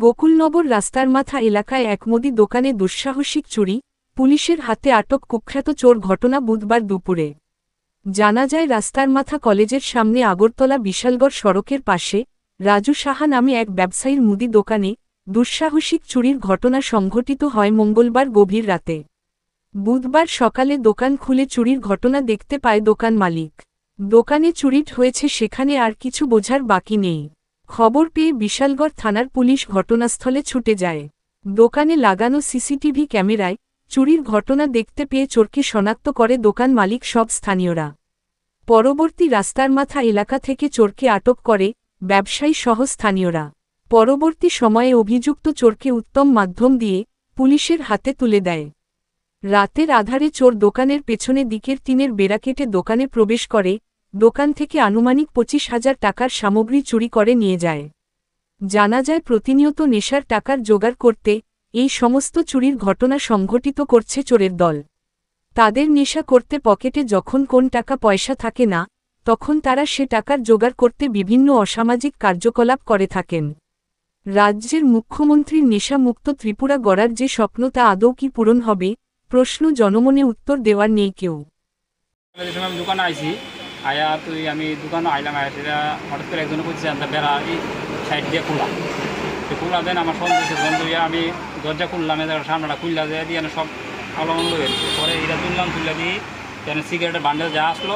গোকুলনগর রাস্তার মাথা এলাকায় এক মুদি দোকানে দুঃসাহসিক চুরি, পুলিশের হাতে আটক কুখ্যাত চোর ঘটনা বুধবার দুপুরে। জানা যায় রাস্তার মাথা কলেজের সামনে আগরতলা বিশালগড় সড়কের পাশে রাজু সাহা নামে এক ব্যবসায়ীর মুদি দোকানে দুঃসাহসিক চুরির ঘটনা সংঘটিত হয় মঙ্গলবার গভীর রাতে। বুধবার সকালে দোকান খুলে চুরির ঘটনা দেখতে পায় দোকান মালিক। দোকানে চুরিট হয়েছে সেখানে আর কিছু বোঝার বাকি নেই। খবর পেয়ে বিশালগড় থানার পুলিশ ঘটনাস্থলে ছুটে যায়। দোকানে লাগানো সিসিটিভি ক্যামেরায় চুরির ঘটনা দেখতে পেয়ে চোরকে শনাক্ত করে দোকান মালিক সব স্থানীয়রা। পরবর্তী রাস্তার মাথা এলাকা থেকে চোরকে আটক করে ব্যবসায়ী সহ স্থানীয়রা। পরবর্তী সময়ে অভিযুক্ত চোরকে উত্তম মাধ্যম দিয়ে পুলিশের হাতে তুলে দেয়। রাতের আধারে চোর দোকানের পেছনে দিকের টিনের বেড়া কেটে দোকানে প্রবেশ করে দোকান থেকে আনুমানিক পঁচিশ হাজার টাকার সামগ্রী চুরি করে নিয়ে যায়। জানা যায় প্রতিনিয়ত নেশার টাকার জোগাড় করতে এই সমস্ত চুরির ঘটনা সংঘটিত করছে চোরের দল। তাদের নেশা করতে পকেটে যখন কোন টাকা পয়সা থাকে না, তখন তারা সে টাকার জোগাড় করতে বিভিন্ন অসামাজিক কার্যকলাপ করে থাকেন। রাজ্যের মুখ্যমন্ত্রীর নেশামুক্ত ত্রিপুরা গড়ার যে স্বপ্ন তা আদৌ কি পূরণ হবে, প্রশ্ন জনমনে উত্তর দেওয়ার নেই কেউ। আয়া তুই, আমি দোকানে আইলাম আয়া, সেটা হঠাৎ করে একজনে বলছে আনতে বেড়া, এই সাইড দিয়ে খোলা। তো খোলা দেন আমার সন্দেহ বন্ধু, ইয়া আমি দরজা খুললাম, এদের সামনেটা খুললা যায় দিয়ে সব আলো বন্ধ হয়ে গেছে। পরে এটা তুললাম, তুললা দিয়ে কেন সিগারেটের বান্ডেল যা আসলো,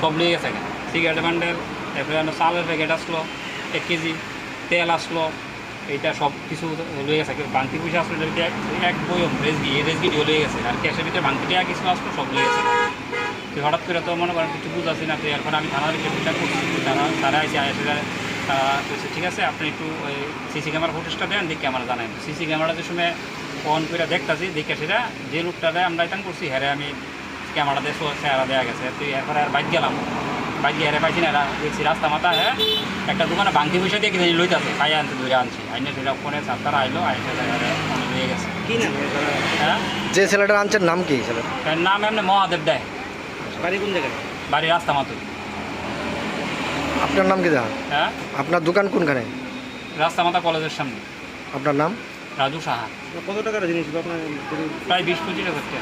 সব লিয়ে গেছে এখানে। সিগারেটের বান্ডেল, তারপরে চালের প্যাকেট আসলো, এক কেজি তেল আসলো, এইটা সব কিছু লয়ে গেছে। বাংতি পয়সা আসলো এক বইম রেজগি, এই রেজগি লয়ে গেছে। আর ক্যাশের ভিতরে বাংতি কিছু আসলো, সব লিয়ে গেছে। তুই হঠাৎ করে তো মনে করেন কিছু বুঝাচ্ছি না তো এরপর আমি থানার রিপোর্টটা করছি তারা তারা এসে তারা বলছে ঠিক আছে আপনি একটু ওই সিসি ক্যামেরা ফুটেজটা দেন দেখে আমার জানাই সিসি ক্যামেরা যে সময় অন করে দেখতেছি দেখে সেটা যে লোকটা দেয় আমরা এটা করছি হ্যাঁ আমি ক্যামেরা দিয়ে চেহারা দেওয়া গেছে। তুই এরপরে আর বাইক গেলাম। বাইক গিয়ে হেরে পাইছি না দেখছি রাস্তা মাথা হ্যাঁ একটা দোকানে বাংতি পয়সা দিয়ে কিনে লইতেছে খাই আনতে ধরে আনছি। আইনে সেটা ফোনে সাতটার আইলো আইসে অনেক হয়ে গেছে। কি নাম? হ্যাঁ? যে ছেলেটার আনছেন নাম কি ছেলে নাম এমনি মহাদেব দেয় বাড়ি কোন জায়গায়? বাড়ি রাস্তা মাতুর। আপনার নাম কি দা হ্যাঁ? আপনার দোকান কোনখানে? রাস্তা মাতা কলেজের সামনে। আপনার নাম? রাজু সাহা। কত টাকার জিনিস আপনার প্রায় বিশ পঁচিশ হাজার টাকা।